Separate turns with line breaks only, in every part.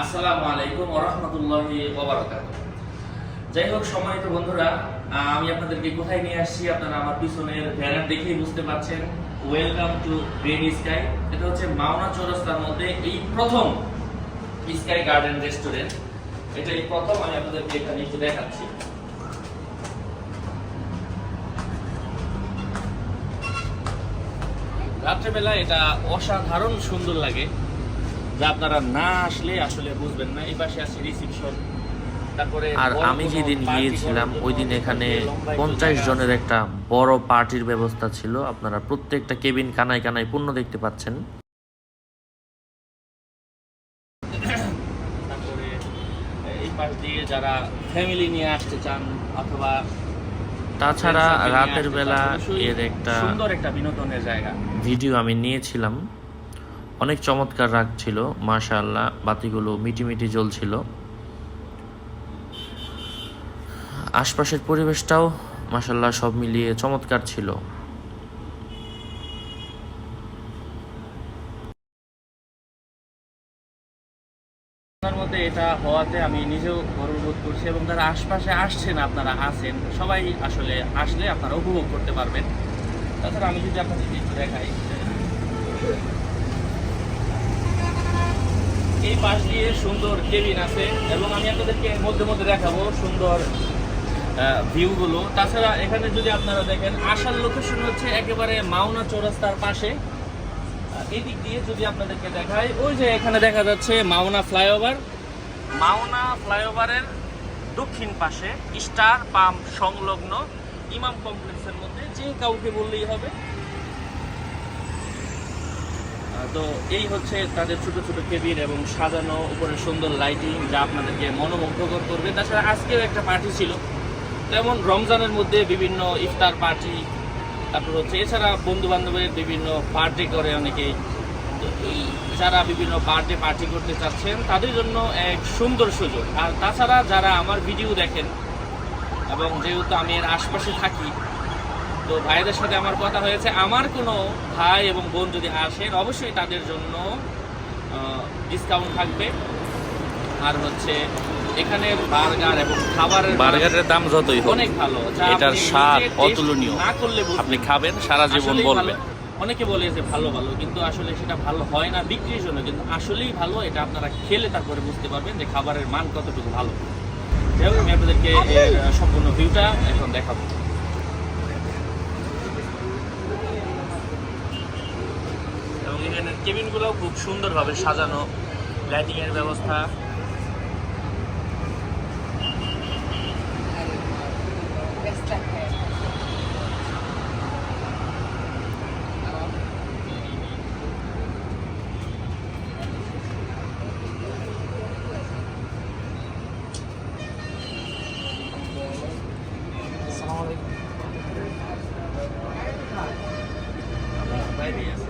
আসসালামু আলাইকুম ওরহমতুল্লাহি ওবারাকাত যাই হোক, সম্মানিত বন্ধুরা আমি আপনাদেরকে কোথায় নিয়ে আসছি? আপনারা আমার পিছনের ব্যানার দেখেই বুঝতে পারছেন। ওয়েলকাম টু গ্রিন স্কাই এটা হচ্ছে মাওনা চৌরাস্তার মধ্যে এই প্রথম স্কাই গার্ডেন রেস্টুরেন্ট এটা এই প্রথম, আমি আপনাদেরকে এখানে একটু দেখাচ্ছি। রাত্রেবেলা এটা অসাধারণ সুন্দর লাগে। যা আপনারা না আসলে আসলে বুঝবেন না এই পাশে আছে রিসিপশন
আর আমি যেদিন গিয়েছিলাম ওই দিন এখানে পঞ্চাশ জনের একটা বড় পার্টির ব্যবস্থা ছিল। আপনারা প্রত্যেকটা কেবিন কানায় কানায় পূর্ণ দেখতে পাচ্ছেন।
তারপরে এই পাশ দিয়ে যারা ফ্যামিলি নিয়ে আসতে চান অথবা
তাছাড়া রাতের বেলা এর একটা
সুন্দর একটা বিনোদনের জায়গা।
ভিডিও আমি নিয়েছিলাম। অনেক চমৎকার রাগ ছিল, মাশাআল্লাহ, বাতিগুলো মিটি মিটি জ্বলছিল। আশপাশের পরিবেশটাও মাশাল্লাহ সব মিলিয়ে চমৎকার ছিল।
মধ্যে এটা হওয়াতে আমি নিজেও গর্ববোধ করছি এবং যারা আশপাশে আসছেন, আপনারা আছেন, সবাই আসলে আসলে আপনারা উপভোগ করতে পারবেন। তাছাড়া আমি যদি আপনাদের দেখাই এই পাশ দিয়ে সুন্দর কেবিন আছে এবং আমি আপনাদেরকে মধ্যে মধ্যে দেখাবো সুন্দর ভিউগুলো তাছাড়া এখানে যদি আপনারা দেখেন, আসার লোকেশন হচ্ছে একেবারে মাওনা চৌরাস্তার পাশে। এদিক দিয়ে যদি আপনাদেরকে দেখাই, ওই যে এখানে দেখা যাচ্ছে মাওনা ফ্লাইওভার। মাওনা ফ্লাইওভারের দক্ষিণ পাশে স্টার পাম্প সংলগ্ন ইমাম কমপ্লেক্সের মধ্যে যে কাউকে বললেই হবে। তো এই হচ্ছে তাদের ছোট ছোট কেবিন এবং সাজানো উপরে সুন্দর লাইটিং যা আপনাদেরকে মনোমুগ্ধকর করবে। তাছাড়া আজকেও একটা পার্টি ছিল। তেমন রমজানের মধ্যে বিভিন্ন ইফতার পার্টি তারপর হচ্ছে এছাড়া বন্ধু বান্ধবের বিভিন্ন পার্টি করে অনেকেই যারা বিভিন্ন বার্থডে পার্টি করতে চাচ্ছেন, তাদের জন্য এক সুন্দর সুযোগ। আর তাছাড়া যারা আমার ভিডিও দেখেন, এবং যেহেতু আমি এর আশপাশে থাকি তো ভাইদের সাথে আমার কথা হয়েছে। আমার কোনো ভাই এবং বোন যদি আসেন অবশ্যই তাদের জন্য ডিসকাউন্ট থাকবে। আর হচ্ছে এখানে বার্গার এবং খাবারের
বার্গারের দাম যতই হোক
অনেক ভালো।
এটার স্বাদ অতুলনীয়।
না করলে
আপনি খাবেন সারা জীবন বলবেন।
অনেকে বলে যে ভালো ভালো কিন্তু আসলে সেটা ভালো হয় না বিক্রির জন্য কিন্তু আসলেই ভালো এটা আপনারা খেলে তারপরে বুঝতে পারবেন যে খাবারের মান কতটুকু ভালো। যাই হোক, আমি আপনাদেরকে সম্পূর্ণ ভিউটা এখন দেখাবো। এবং এখানের কেবিনগুলোও খুব সুন্দরভাবে সাজানো লাইটিং এর ব্যবস্থা আছে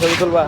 ছবি তুলবা।